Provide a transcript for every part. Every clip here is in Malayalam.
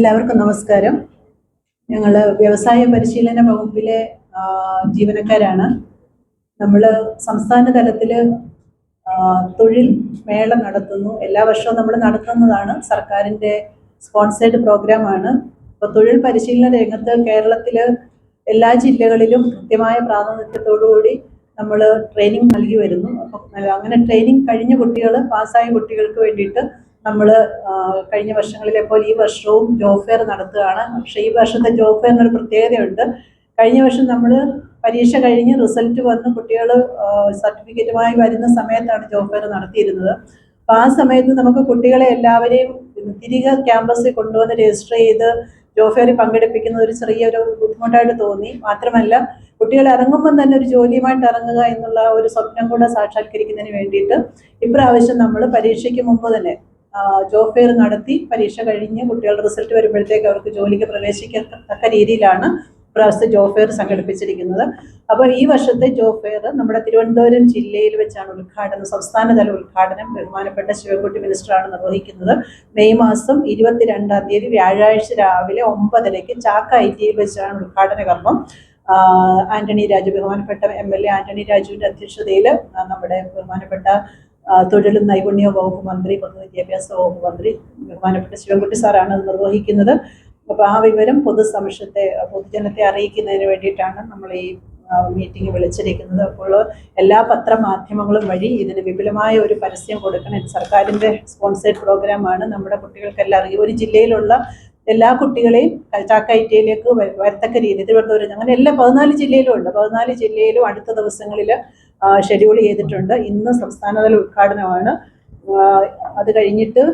എല്ലാവർക്കും നമസ്കാരം. ഞങ്ങൾ വ്യവസായ പരിശീലന വകുപ്പിലെ ജീവനക്കാരാണ്. നമ്മൾ സംസ്ഥാന തലത്തിൽ തൊഴിൽ മേള നടത്തുന്നു. എല്ലാ വർഷവും നമ്മൾ നടത്തുന്നതാണ്. സർക്കാരിന്റെ സ്പോൺസേഡ് പ്രോഗ്രാമാണ്. അപ്പോൾ തൊഴിൽ പരിശീലന രംഗത്ത് കേരളത്തിൽ എല്ലാ ജില്ലകളിലും കൃത്യമായ പ്രാതിനിധ്യത്തോടുകൂടി നമ്മൾ ട്രെയിനിങ് നൽകി വരുന്നു. അപ്പം അങ്ങനെ ട്രെയിനിങ് കഴിഞ്ഞ കുട്ടികൾ പാസ്സായ കുട്ടികൾക്ക് വേണ്ടിയിട്ട് നമ്മൾ കഴിഞ്ഞ വർഷങ്ങളിലെ പോലെ ഈ വർഷവും ജോബ് ഫെയർ നടത്തുകയാണ്. പക്ഷേ ഈ വർഷത്തെ ജോബ് ഒരു പ്രത്യേകതയുണ്ട്. കഴിഞ്ഞ വർഷം നമ്മൾ പരീക്ഷ കഴിഞ്ഞ് റിസൾട്ട് വന്ന് കുട്ടികൾ സർട്ടിഫിക്കറ്റുമായി വരുന്ന സമയത്താണ് ജോബ് ഫെയർ നടത്തിയിരുന്നത്. അപ്പോൾ ആ സമയത്ത് നമുക്ക് കുട്ടികളെ എല്ലാവരെയും തിരികെ ക്യാമ്പസിൽ കൊണ്ടുവന്ന് രജിസ്റ്റർ ചെയ്ത് ജോബ് ഫെയറിൽ പങ്കെടുപ്പിക്കുന്നത് ഒരു ചെറിയൊരു ബുദ്ധിമുട്ടായിട്ട് തോന്നി. മാത്രമല്ല കുട്ടികൾ ഇറങ്ങുമ്പം തന്നെ ഒരു ജോലിയുമായിട്ട് ഇറങ്ങുക എന്നുള്ള ഒരു സ്വപ്നം കൂടെ സാക്ഷാത്കരിക്കുന്നതിന് വേണ്ടിയിട്ട് ഇപ്രാവശ്യം നമ്മൾ പരീക്ഷയ്ക്ക് മുമ്പ് തന്നെ ജോബ് ഫെയർ നടത്തി പരീക്ഷ കഴിഞ്ഞ് കുട്ടികളുടെ റിസൾട്ട് വരുമ്പോഴത്തേക്ക് അവർക്ക് ജോലിക്ക് പ്രവേശിക്കത്തക്ക രീതിയിലാണ് പ്രാവശ്യത്തെ ജോബ് ഫെയർ സംഘടിപ്പിച്ചിരിക്കുന്നത്. അപ്പോൾ ഈ വർഷത്തെ ജോബ് ഫെയർ നമ്മുടെ തിരുവനന്തപുരം ജില്ലയിൽ വെച്ചാണ് ഉദ്ഘാടനം സംസ്ഥാനതല ഉദ്ഘാടനം ബഹുമാനപ്പെട്ട ശിവൻകുട്ടി മിനിസ്റ്ററാണ് നിർവഹിക്കുന്നത്. മെയ് മാസം ഇരുപത്തിരണ്ടാം തീയതി വ്യാഴാഴ്ച രാവിലെ ഒമ്പതരയ്ക്ക് ചാക്ക ഐ ടിയിൽ വെച്ചാണ് ഉദ്ഘാടന കർമ്മം. ആന്റണി രാജു ബഹുമാനപ്പെട്ട എം എൽ എ ആന്റണി രാജുവിന്റെ അധ്യക്ഷതയിൽ നമ്മുടെ ബഹുമാനപ്പെട്ട തൊഴിലും നൈപുണ്യ വകുപ്പ് മന്ത്രി പൊതുവിദ്യാഭ്യാസ വകുപ്പ് മന്ത്രി ബഹുമാനപ്പെട്ട ശിവൻകുട്ടി സാറാണ് അത് നിർവഹിക്കുന്നത്. അപ്പോൾ ആ വിവരം പൊതുസമക്ഷത്തെ പൊതുജനത്തെ അറിയിക്കുന്നതിന് വേണ്ടിയിട്ടാണ് നമ്മൾ ഈ മീറ്റിംഗ് വിളിച്ചിരിക്കുന്നത്. അപ്പോൾ എല്ലാ പത്രമാധ്യമങ്ങളും വഴി ഇതിന് വിപുലമായ ഒരു പരസ്യം കൊടുക്കണം. ഇത് സർക്കാരിന്റെ സ്പോൺസേഡ് പ്രോഗ്രാമാണ് നമ്മുടെ കുട്ടികൾക്കെല്ലാം അറിയും. ഒരു ജില്ലയിലുള്ള എല്ലാ കുട്ടികളെയും ചാക്കയറ്റയിലേക്ക് വരത്തക്ക രീതി. തിരുവനന്തപുരം അങ്ങനെ എല്ലാ പതിനാല് ജില്ലയിലും ഉണ്ട്. പതിനാല് ജില്ലയിലും അടുത്ത ദിവസങ്ങളിൽ ഷെഡ്യൂൾ ചെയ്തിട്ടുണ്ട്. ഇന്ന് സംസ്ഥാനതല ഉദ്ഘാടനമാണ്. അത് കഴിഞ്ഞിട്ട്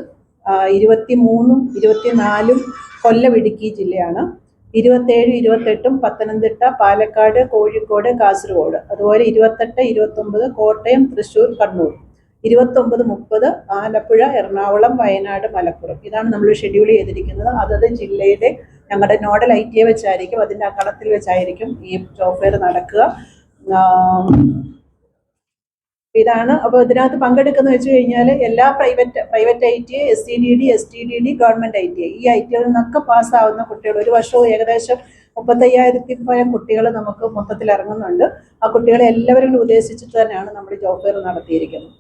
ഇരുപത്തി മൂന്നും ഇരുപത്തിനാലും കൊല്ലം ഇടുക്കി ജില്ലയാണ്. ഇരുപത്തേഴും ഇരുപത്തെട്ടും പത്തനംതിട്ട പാലക്കാട് കോഴിക്കോട് കാസർഗോഡ്. അതുപോലെ ഇരുപത്തെട്ട് ഇരുപത്തൊമ്പത് കോട്ടയം തൃശ്ശൂർ കണ്ണൂർ. ഇരുപത്തൊമ്പത് മുപ്പത് ആലപ്പുഴ എറണാകുളം വയനാട് മലപ്പുറം. ഇതാണ് നമ്മൾ ഷെഡ്യൂൾ ചെയ്തിരിക്കുന്നത്. അതത് ജില്ലയിലെ ഞങ്ങളുടെ നോഡൽ ഐ ടി വെച്ചായിരിക്കും അതിന്റെ അക്കണത്തിൽ വെച്ചായിരിക്കും ഈ ജോബ് ഫെയർ നടക്കുക ഇതാണ്. അപ്പോൾ ഇതിനകത്ത് പങ്കെടുക്കുന്ന വെച്ച് കഴിഞ്ഞാൽ എല്ലാ private private I T S T D D S T D D government I T I ഈ ഐ ടി ഐയിൽ നിന്നൊക്കെ പാസ്സാവുന്ന കുട്ടികൾ ഒരു വർഷവും ഏകദേശം മുപ്പത്തയ്യായിരത്തി പരം കുട്ടികൾ നമുക്ക് മൊത്തത്തിൽ ഇറങ്ങുന്നുണ്ട് ആ കുട്ടികളെ എല്ലാവരും ഉദ്ദേശിച്ചിട്ട് തന്നെയാണ് നമ്മൾ ജോബ് ഫെയർ നടത്തിയിരിക്കുന്നത്.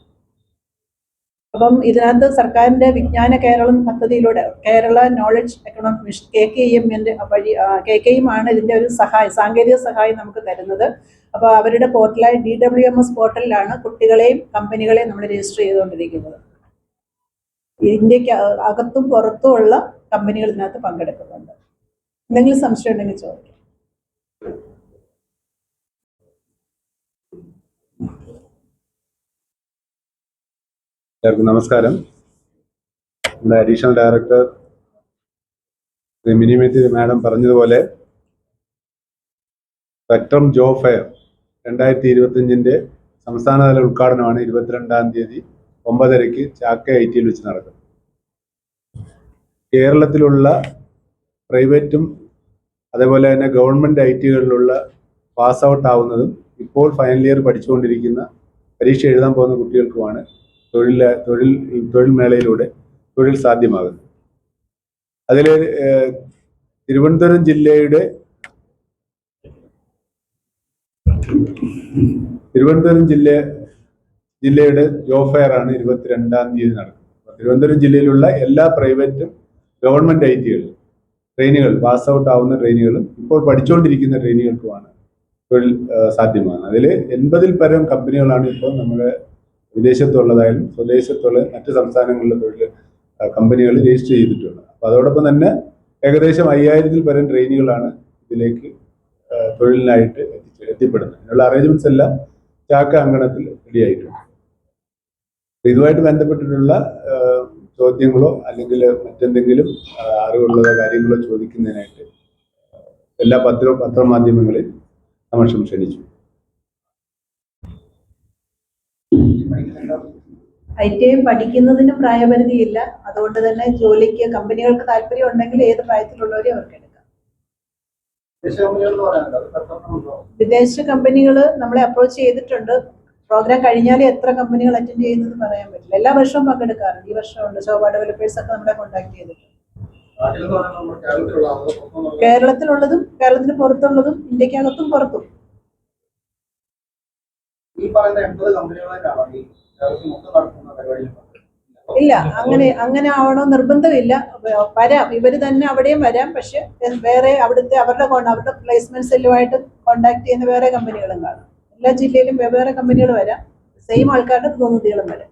അപ്പം ഇതിനകത്ത് സർക്കാരിന്റെ വിജ്ഞാന കേരളം പദ്ധതിയിലൂടെ Kerala knowledge economic mission K K M എന്റെ വഴി കെ കെ ആണ് ഇതിന്റെ ഒരു സഹായം സാങ്കേതിക സഹായം നമുക്ക് തരുന്നത്. അപ്പോൾ അവരുടെ പോർട്ടലായ ഡി ഡബ്ല്യു എം എസ് പോർട്ടലിലാണ് കുട്ടികളെയും കമ്പനികളെയും നമ്മൾ രജിസ്റ്റർ ചെയ്തുകൊണ്ടിരിക്കുന്നത്. ഇന്ത്യയ്ക്ക് അകത്തും പുറത്തും ഉള്ള കമ്പനികൾ ഇതിനകത്ത് പങ്കെടുക്കുന്നുണ്ട്. എന്തെങ്കിലും സംശയം ഉണ്ടെങ്കിൽ ചോദിക്കാം. എല്ലാവർക്കും നമസ്കാരം. നമ്മുടെ additional director Shri Minimethi madam പറഞ്ഞതുപോലെ സ്പെക്ട്രം ജോ ഫെയർ രണ്ടായിരത്തി ഇരുപത്തിയഞ്ചിന്റെ സംസ്ഥാനതല ഉദ്ഘാടനമാണ് ഇരുപത്തിരണ്ടാം തീയതി ഒമ്പതരയ്ക്ക് ചാക്ക ഐ ടിയിൽ വെച്ച് നടക്കുന്നത്. കേരളത്തിലുള്ള പ്രൈവറ്റും അതേപോലെ തന്നെ ഗവൺമെന്റ് ഐ ടികളിലുള്ള പാസ് ഔട്ട് ആവുന്നതും ഇപ്പോൾ ഫൈനൽ ഇയർ പഠിച്ചുകൊണ്ടിരിക്കുന്ന പരീക്ഷ എഴുതാൻ പോകുന്ന കുട്ടികൾക്കുമാണ് തൊഴിൽ തൊഴിൽ തൊഴിൽ മേളയിലൂടെ തൊഴിൽ സാധ്യമാകുന്നത് അതിൽ തിരുവനന്തപുരം ജില്ലയുടെ തിരുവനന്തപുരം ജില്ല ജില്ലയുടെ ജോബ് ഫെയർ ആണ് ഇരുപത്തിരണ്ടാം തീയതി നടക്കുന്നത്. തിരുവനന്തപുരം ജില്ലയിലുള്ള എല്ലാ പ്രൈവറ്റും ഗവൺമെന്റ് ഐ ടികളും ട്രെയിനുകൾ പാസ് ഔട്ട് ആവുന്ന ട്രെയിനുകളും ഇപ്പോൾ പഠിച്ചുകൊണ്ടിരിക്കുന്ന ട്രെയിനുകൾക്കുമാണ് തൊഴിൽ സാധ്യമാണ് അതിൽ എൺപതിൽ പരം കമ്പനികളാണ് ഇപ്പോൾ നമ്മുടെ വിദേശത്തുള്ളതായാലും സ്വദേശത്തുള്ള മറ്റ് സംസ്ഥാനങ്ങളിലെ തൊഴിൽ കമ്പനികൾ രജിസ്റ്റർ ചെയ്തിട്ടുണ്ട്. അപ്പോൾ അതോടൊപ്പം തന്നെ ഏകദേശം അയ്യായിരത്തിൽ പരം ട്രെയിനുകളാണ് ഇതിലേക്ക് തൊഴിലിനായിട്ട് എത്തിച്ച് എത്തിപ്പെടുന്നത്. അതിനുള്ള അറേഞ്ച്മെന്റ്സ് എല്ലാം ചാക്ക അങ്കണത്തിൽ റെഡിയായിട്ടുണ്ട് ഇതുമായിട്ട് ബന്ധപ്പെട്ടിട്ടുള്ള ചോദ്യങ്ങളോ അല്ലെങ്കിൽ മറ്റെന്തെങ്കിലും അറിവുള്ളതോ കാര്യങ്ങളോ ചോദിക്കുന്നതിനായിട്ട് എല്ലാ പത്ര പത്രമാധ്യമങ്ങളിൽ നമ്മൾ ക്ഷണിച്ചു ഐ ടി ഐ പഠിക്കുന്നതിന് പ്രായപരിധിയില്ല. അതുകൊണ്ട് തന്നെ ജോലിക്ക് കമ്പനികൾക്ക് താല്പര്യം ഉണ്ടെങ്കിൽ ഏത് പ്രായത്തിലുള്ളവരെ അവർക്ക് എടുക്കാം. വിദേശ കമ്പനികൾ നമ്മളെ അപ്രോച്ച് ചെയ്തിട്ടുണ്ട്. പ്രോഗ്രാം കഴിഞ്ഞാൽ എത്ര കമ്പനികൾ അറ്റൻഡ് ചെയ്യുന്നത് പറയാൻ പറ്റില്ല. എല്ലാ വർഷവും പങ്കെടുക്കാറുണ്ട്. ഈ വർഷമുണ്ട് ശോഭ ഡെവലപ്പേഴ്സ് ഒക്കെ നമ്മളെ കോൺടാക്ട് ചെയ്തിട്ടുണ്ട്. കേരളത്തിലുള്ളതും കേരളത്തിന് പുറത്തുള്ളതും ഇന്ത്യക്കകത്തും പുറത്തും. ഈ പറയുന്ന എൺപത് കമ്പനികളായിട്ടാണോ ഈ കേരളത്തിൽ മൊത്തം നടത്തുന്ന പരിപാടിയിൽ ഇല്ല അങ്ങനെ അങ്ങനെ ആവണോ നിർബന്ധമില്ല. വരാം ഇവർ തന്നെ അവിടെയും വരാം. പക്ഷെ വേറെ അവിടുത്തെ അവരുടെ അവരുടെ പ്ലേസ്മെന്റ് സെല്ലുമായിട്ട് കോണ്ടാക്ട് ചെയ്യുന്ന വേറെ കമ്പനികളും കാണും. എല്ലാ ജില്ലയിലും വെവ്വേറെ കമ്പനികൾ വരാം. സെയിം ആൾക്കാരുടെ പ്രതിനിധികളും വരാം.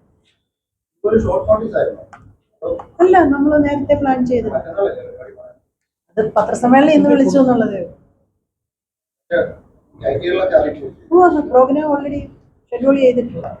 അല്ല നമ്മൾ നേരത്തെ പ്ലാൻ ചെയ്തു അത് പത്രസമ്മേളനം ഇന്ന് വിളിച്ചു എന്നുള്ളത് പ്രോഗ്രാം ഓൾറെഡി ഷെഡ്യൂൾ ചെയ്തിട്ടുണ്ട്.